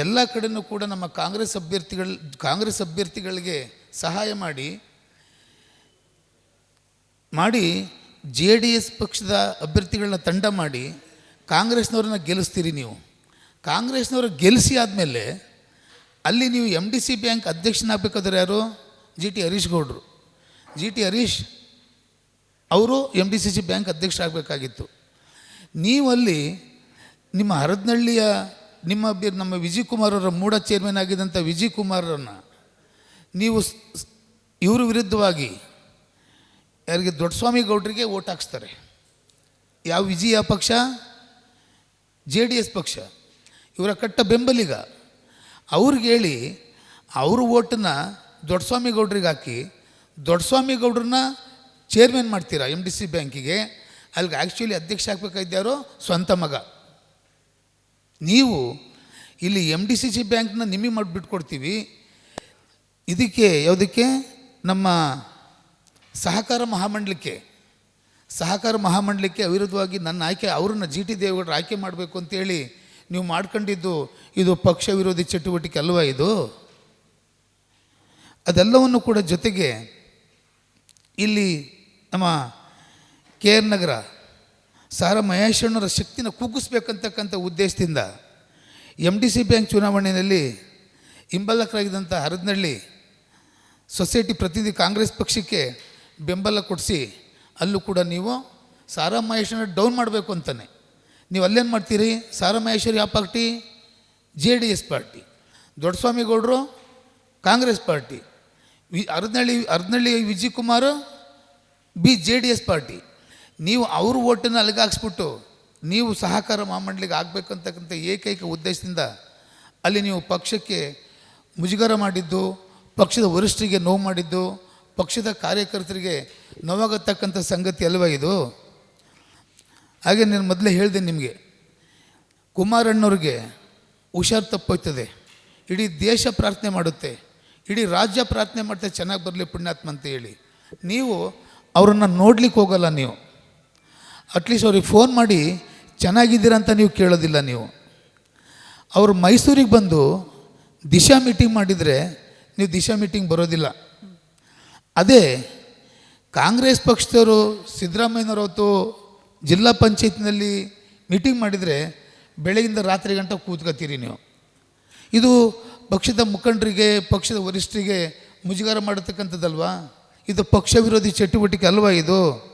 ಎಲ್ಲ ಕಡೆನೂ ಕೂಡ ನಮ್ಮ ಕಾಂಗ್ರೆಸ್ ಅಭ್ಯರ್ಥಿಗಳ, ಕಾಂಗ್ರೆಸ್ ಅಭ್ಯರ್ಥಿಗಳಿಗೆ ಸಹಾಯ ಮಾಡಿ ಮಾಡಿ ಜೆ ಡಿ ಎಸ್ ಪಕ್ಷದ ಅಭ್ಯರ್ಥಿಗಳನ್ನ ತಂಡ ಮಾಡಿ ಕಾಂಗ್ರೆಸ್ನವ್ರನ್ನ ಗೆಲ್ಲಿಸ್ತೀರಿ ನೀವು. ಕಾಂಗ್ರೆಸ್ನವ್ರ ಗೆಲ್ಲಿಸಿ ಆದಮೇಲೆ ಅಲ್ಲಿ ನೀವು ಎಂ ಡಿ ಸಿ ಬ್ಯಾಂಕ್ ಅಧ್ಯಕ್ಷನಾಗಬೇಕಾದ್ರೆ ಯಾರು? ಜಿ ಟಿ ಹರೀಶ್ ಗೌಡ್ರು. ಜಿ ಟಿ ಹರೀಶ್ ಅವರು M D C C bank ಅಧ್ಯಕ್ಷರಾಗಬೇಕಾಗಿತ್ತು. ನೀವಲ್ಲಿ ನಿಮ್ಮ ಹರದನಹಳ್ಳಿಯ ನಿಮ್ಮ ನಮ್ಮ ವಿಜಯ್ ಕುಮಾರ್ ಅವರ ಮೂಡ ಚೇರ್ಮನ್ ಆಗಿದ್ದಂಥ ವಿಜಯ್ ಕುಮಾರನ್ನು ನೀವು ಇವ್ರ ವಿರುದ್ಧವಾಗಿ ಯಾರಿಗೆ ದೊಡ್ಡಸ್ವಾಮಿ ಗೌಡ್ರಿಗೆ ಓಟ್ ಹಾಕ್ಸ್ತಾರೆ. ಯಾವ ವಿಜಯ ಪಕ್ಷ? ಜೆ ಡಿ ಎಸ್ ಪಕ್ಷ. ಇವರ ಕಟ್ಟ ಬೆಂಬಲಿಗ. ಅವ್ರಿಗೆ ಹೇಳಿ ಅವ್ರ ಓಟನ್ನ ದೊಡ್ಡಸ್ವಾಮಿ ಗೌಡ್ರಿಗೆ ಹಾಕಿ ದೊಡ್ಡಸ್ವಾಮಿ ಗೌಡ್ರನ್ನ ಚೇರ್ಮನ್ ಮಾಡ್ತೀರಾ ಎಂ ಡಿ ಸಿ ಬ್ಯಾಂಕಿಗೆ? ಅಲ್ಲಿಗೆ ಆ್ಯಕ್ಚುಲಿ ಅಧ್ಯಕ್ಷ ಆಗಬೇಕಾಗಿದ್ದಾರೋ ಸ್ವಂತ ಮಗ. ನೀವು ಇಲ್ಲಿ ಎಂ ಡಿ ಸಿ ಸಿ ಬ್ಯಾಂಕ್ನ ನಿಮಗೆ ಮಾಡಿಬಿಟ್ಕೊಡ್ತೀವಿ ಇದಕ್ಕೆ ಯಾವುದಕ್ಕೆ? ನಮ್ಮ ಸಹಕಾರ ಮಹಾಮಂಡಲಕ್ಕೆ ಸಹಕಾರ ಮಹಾಮಂಡಲಕ್ಕೆ ಅವಿರುದ್ಧವಾಗಿ ನನ್ನ ಆಯ್ಕೆ, ಅವ್ರನ್ನ ಜಿ ಟಿ ದೇವೇಗೌಡರು ಆಯ್ಕೆ ಮಾಡಬೇಕು ಅಂತೇಳಿ ನೀವು ಮಾಡ್ಕೊಂಡಿದ್ದು ಇದು ಪಕ್ಷ ವಿರೋಧಿ ಚಟುವಟಿಕೆ ಅಲ್ವಾ ಇದು? ಅದೆಲ್ಲವನ್ನು ಕೂಡ ಜೊತೆಗೆ ಇಲ್ಲಿ ನಮ್ಮ ಕೆ ಆರ್ ನಗರ ಸಾರ ಮಹೇಶಣ್ಣವರ ಶಕ್ತಿನ ಕುಗ್ಗಿಸ್ಬೇಕಂತಕ್ಕಂಥ ಉದ್ದೇಶದಿಂದ ಎಂ ಡಿ ಸಿ ಬ್ಯಾಂಕ್ ಚುನಾವಣೆಯಲ್ಲಿ ಹಿಂಬಾಲಕರಾಗಿದ್ದಂಥ ಹರದನಹಳ್ಳಿ ಸೊಸೈಟಿ ಪ್ರತಿನಿಧಿ ಕಾಂಗ್ರೆಸ್ ಪಕ್ಷಕ್ಕೆ ಬೆಂಬಲ ಕೊಡಿಸಿ ಅಲ್ಲೂ ಕೂಡ ನೀವು ಸಾರಾ ಮಹೇಶ್ವರ ಡೌನ್ ಮಾಡಬೇಕು ಅಂತಾನೆ. ನೀವು ಅಲ್ಲೇನು ಮಾಡ್ತೀರಿ? ಸಾರಾ ಮಹೇಶ್ವರಿ ಯಾವ party? J D S party. ದೊಡ್ಡಸ್ವಾಮಿಗೌಡರು Congress party. V Ardhanalli Haradanahalli Vijay Kumar B J D S party. ನೀವು ಅವ್ರ ಓಟನ್ನು ಅಲಗಾಕ್ಸ್ಬಿಟ್ಟು ನೀವು ಸಹಕಾರ ಮಹಾಮಂಡಳಿಗೆ ಆಗಬೇಕಂತಕ್ಕಂಥ ಏಕೈಕ ಉದ್ದೇಶದಿಂದ ಅಲ್ಲಿ ನೀವು ಪಕ್ಷಕ್ಕೆ ಮುಜುಗರ ಮಾಡಿದ್ದು, ಪಕ್ಷದ ವರಿಷ್ಠರಿಗೆ ನೋವು ಮಾಡಿದ್ದು, ಪಕ್ಷದ ಕಾರ್ಯಕರ್ತರಿಗೆ ನೋವಾಗತಕ್ಕಂಥ ಸಂಗತಿ ಅಲ್ವ ಇದು? ಹಾಗೆ ನಾನು ಮೊದಲೇ ಹೇಳಿದೆ ನಿಮಗೆ, ಕುಮಾರಣ್ಣವ್ರಿಗೆ ಹುಷಾರು ತಪ್ಪೋಯ್ತದೆ. ಇಡೀ ದೇಶ ಪ್ರಾರ್ಥನೆ ಮಾಡುತ್ತೆ. ಇಡೀ ರಾಜ್ಯ ಪ್ರಾರ್ಥನೆ ಮಾಡ್ತಾ ಚೆನ್ನಾಗಿ ಬರಲಿ ಪುಣ್ಯಾತ್ಮ ಅಂತ ಹೇಳಿ. ನೀವು ಅವರನ್ನು ನೋಡ್ಲಿಕ್ಕೆ ಹೋಗಲ್ಲ ನೀವು. ಅಟ್ಲೀಸ್ಟ್ ಅವ್ರಿಗೆ ಫೋನ್ ಮಾಡಿ, ಚೆನ್ನಾಗಿದ್ದೀರಾ ಅಂತ ನೀವು ಕೇಳೋದಿಲ್ಲ ನೀವು. ಅವರು ಮೈಸೂರಿಗೆ ಬಂದು ದಿಶಾ ಮೀಟಿಂಗ್ ಮಾಡಿದರೆ ನೀವು ದಿಶಾ ಮೀಟಿಂಗ್ ಬರೋದಿಲ್ಲ. ಅದೇ, ಕಾಂಗ್ರೆಸ್ ಪಕ್ಷದವರು ಸಿದ್ದರಾಮಯ್ಯನವರವತ್ತು ಜಿಲ್ಲಾ ಪಂಚಾಯತ್ನಲ್ಲಿ ಮೀಟಿಂಗ್ ಮಾಡಿದರೆ ಬೆಳಗಿಂದ ರಾತ್ರಿ ಗಂಟೆ ಕೂತ್ಕೋತೀರಿ ನೀವು. ಇದು ಪಕ್ಷದ ಮುಖಂಡರಿಗೆ, ಪಕ್ಷದ ವರಿಷ್ಠರಿಗೆ ಮುಜುಗರ ಮಾಡತಕ್ಕಂಥದ್ದಲ್ವಾ ಇದು ಪಕ್ಷ ವಿರೋಧಿ ಚಟುವಟಿಕೆ ಅಲ್ವಾ ಇದು?